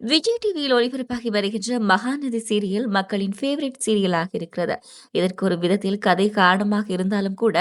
விஜய் டிவியில் ஒளிபரப்பாகி வருகின்ற மகாநதி சீரியல் மக்களின் ஃபேவரட் சீரியலாக இருக்கிறது. இதற்கு ஒரு விதத்தில் கதை காரணமாக இருந்தாலும் கூட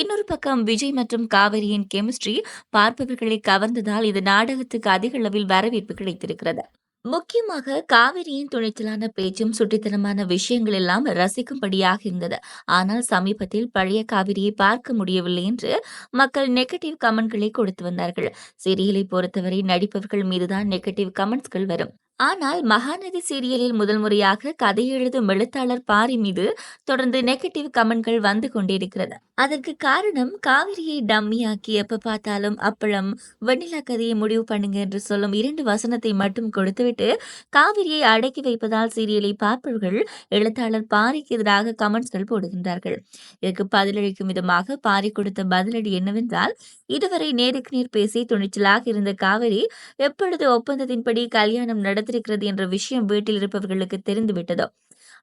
இன்னொரு பக்கம் விஜய் மற்றும் காவிரியின் கெமிஸ்ட்ரி பார்ப்பவர்களை கவர்ந்ததால் இது நாடகத்துக்கு அதிக அளவில் வரவேற்பு கிடைத்திருக்கிறது. முக்கியமாக காவிரியின் துணிச்சலான பேச்சும் சுட்டித்தனமான விஷயங்கள் எல்லாம் ரசிக்கும்படியாக இருந்தது. ஆனால் சமீபத்தில் பழைய காவிரியை பார்க்க முடியவில்லை என்று மக்கள் நெகட்டிவ் கமெண்ட்களை கொடுத்து வந்தார்கள். சீரியலை பொறுத்தவரை நடிப்பவர்கள் மீதுதான் நெகட்டிவ் கமெண்ட்ஸ்கள் வரும். ஆனால் மகாநதி சீரியலில் முதல் முறையாக கதை எழுதும் எழுத்தாளர் பாரி மீது தொடர்ந்து நெகட்டிவ் கமெண்ட்கள் வந்து கொண்டிருக்கிறது. அதற்கு காரணம் காவிரியை டம்மியாக்கி எப்ப பார்த்தாலும் அப்பளம் வெண்ணிலா கதையை முடிவு பண்ணுங்க என்று சொல்லும் இரண்டு வசனத்தை மட்டும் கொடுத்துவிட்டு காவிரியை அடக்கி வைப்பதால் சீரியலை பார்ப்பவர்கள் எழுத்தாளர் பாரிக்கு எதிராக கமெண்ட்ஸ்கள் போடுகின்றார்கள். இதற்கு பதிலளிக்கும் விதமாக பாரி கொடுத்த பதிலடி என்னவென்றால் இதுவரை நேருக்கு நேர் பேசி துணிச்சலாக இருந்த காவிரி எப்பொழுது ஒப்பந்தத்தின்படி கல்யாணம் நடந்திருக்கிறது என்ற விஷயம் வீட்டில் இருப்பவர்களுக்கு தெரிந்துவிட்டதோ?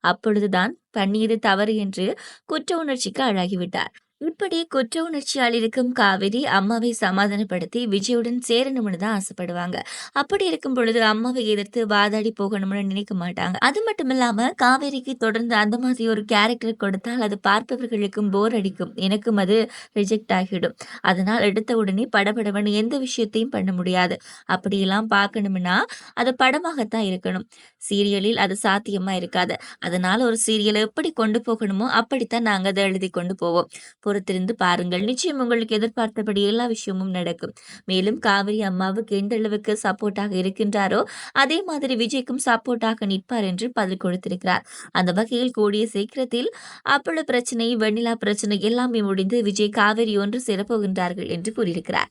அப்பொழுதுதான் பண்ணியது தவறு என்று குற்ற உணர்ச்சிக்கு ஆளாகிவிட்டார். இப்படி குற்ற உணர்ச்சியால் இருக்கும் காவிரி அம்மாவை சமாதானப்படுத்தி விஜயுடன் சேரணும்னு தான் ஆசைப்படுவாங்க. அப்படி இருக்கும் பொழுது அம்மாவை எதிர்த்து வாதாடி போகணும்னு நினைக்க மாட்டாங்க. அது மட்டும் இல்லாம காவேரிக்கு தொடர்ந்து அந்த மாதிரி ஒரு கேரக்டர் கொடுத்தால் அது பார்ப்பவர்களுக்கும் போர் அடிக்கும். எனக்கும் அது ரிஜெக்ட் ஆகிடும் அதனால் எடுத்த உடனே படபடவன் எந்த விஷயத்தையும் பண்ண முடியாது. அப்படியெல்லாம் பார்க்கணும்னா அது படமாகத்தான் இருக்கணும். சீரியலில் அது சாத்தியமா இருக்காது. அதனால ஒரு சீரியலை எப்படி கொண்டு போகணுமோ அப்படித்தான் நாங்கள் அதை எழுதி கொண்டு போவோம். பொறுத்திருந்து பாருங்கள். நிச்சயம் உங்களுக்கு எதிர்பார்த்தபடி எல்லா விஷயமும் நடக்கும். மேலும் காவிரி அம்மாவுக்கு எந்த அளவுக்கு சப்போர்ட்டாக இருக்கின்றாரோ அதே மாதிரி விஜய்க்கும் சப்போர்ட்டாக நிற்பார் என்று பதில் கொடுத்திருக்கிறார். அந்த வகையில் கூடிய சீக்கிரத்தில் அப்பள பிரச்சனை வெண்ணிலா பிரச்சனை எல்லாமே முடிந்து விஜய் காவிரி ஒன்று சேரப்போகின்றார்கள் என்று கூறியிருக்கிறார்.